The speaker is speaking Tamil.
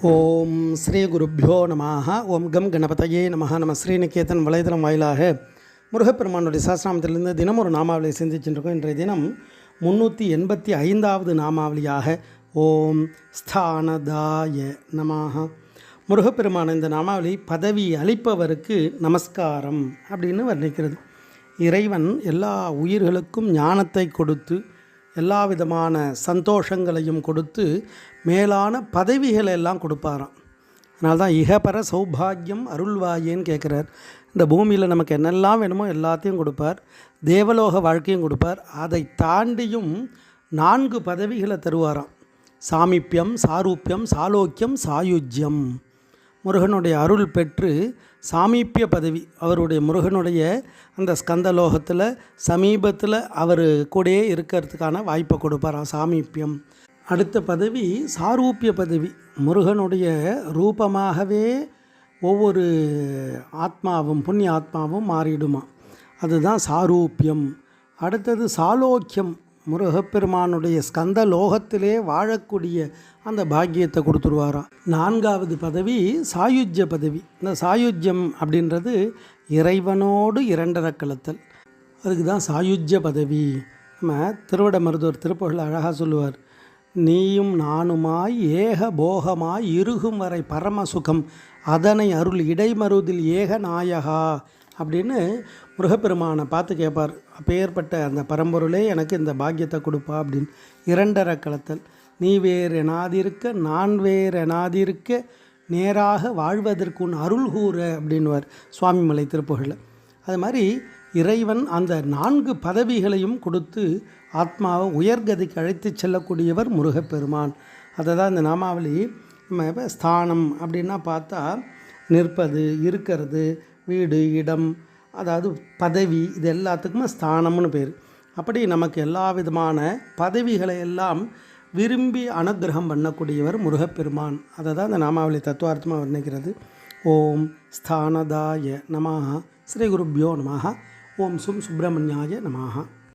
ஓம் ஸ்ரீ குருப்பியோ நமஹ. ஓம் கம் கணபதையே நமஹ. நம ஸ்ரீநிகேதன் வலைதளம் வாயிலாக முருகப்பெருமானுடைய சாஸ்திராமத்திலிருந்து தினம் ஒரு நாமாவளியை சிந்திச்சுருக்கோம் இன்றைய தினம் முந்நூற்றி எண்பத்தி ஐந்தாவது நாமாவளியாக ஓம் ஸ்தானதாய நமாக முருகப்பெருமான இந்த நாமாவளி பதவி அளிப்பவருக்கு நமஸ்காரம் அப்படின்னு வர்ணிக்கிறது. இறைவன் எல்லா உயிர்களுக்கும் ஞானத்தை கொடுத்து எல்லா விதமான சந்தோஷங்களையும் கொடுத்து மேலான பதவிகளை எல்லாம் கொடுப்பாராம். அதனால தான் இகபர சௌபாகியம் அருள்வாயேன்னு கேட்குறார். இந்த பூமியில் நமக்கு என்னெல்லாம் வேணுமோ எல்லாத்தையும் கொடுப்பார். தேவலோக வாழ்க்கையும் கொடுப்பார். அதை தாண்டியும் நான்கு பதவிகளை தருவாராம். சாமிப்பியம் சாரூப்பியம் சாலோக்கியம் சாயுஜ்யம். முருகனுடைய அருள் பெற்று சாமீப்பிய பதவி. அவருடைய முருகனுடைய அந்த ஸ்கந்தலோகத்தில் சமீபத்தில் அவர் கூடயே இருக்கிறதுக்கான வாய்ப்பை கொடுப்பாராம் சாமீப்பியம் அடுத்த பதவி சாரூப்பிய பதவி. முருகனுடைய ரூபமாகவே ஒவ்வொரு ஆத்மாவும் புண்ணிய ஆத்மாவும் மாறிடுமா. அதுதான் சாரூப்பியம் அடுத்தது சாலோக்கியம். முருகப்பெருமானுடைய ஸ்கந்த லோகத்திலே வாழக்கூடிய அந்த பாக்கியத்தை கொடுத்துருவாராம். நான்காவது பதவி சாயுஜ்ய பதவி. இந்த சாயுஜ்யம் அப்படின்றது இறைவனோடு இரண்டரை கலத்தல். அதுக்கு தான் சாயுஜ்ய பதவி. நம்ம திருவிட மருத்துவர் திருப்புகழ் அழகாக சொல்லுவார். நீயும் நானுமாய் ஏக போகமாய் இருகும் வரை பரம சுகம். அதனை அருள் இடைமருதில் ஏக நாயகா. அப்படின்னு முருகப்பெருமானை பார்த்து கேட்பார். அப்பேற்பட்ட அந்த பரம்பொருளே எனக்கு இந்த பாக்கியத்தை கொடுப்பா அப்படின்னு. இரண்டரை கலத்தல். நீ வேறு எனாதிருக்க நான் வேறு எனாதிருக்க நேராக வாழ்வதற்கு உன் அருள் கூற அப்படின்வார் சுவாமிமலை திருப்புகளில் அது மாதிரி இறைவன் அந்த நான்கு பதவிகளையும் கொடுத்து ஆத்மாவை உயர்கதிக்கு அழைத்து செல்லக்கூடியவர் முருகப்பெருமான். அதை தான் இந்த நாமாவளி நம்ம இப்போ ஸ்தானம் அப்படின்னா பார்த்தா நிற்பது இருக்கிறது வீடு இடம் அதாவது பதவி இது எல்லாத்துக்குமே ஸ்தானம்னு பேர். அப்படி நமக்கு எல்லா விதமான பதவிகளை எல்லாம் விரும்பி அனுகிரகம் பண்ணக்கூடியவர் முருகப்பெருமான். அதை தான் இந்த நாமாவளி தத்துவார்த்தமாக வர்ணிக்கிறது. ஓம் ஸ்தானதாய நமாக ஸ்ரீ குருப்பியோ நமாக ஓம் சும் சுப்பிரமணியாய நமாக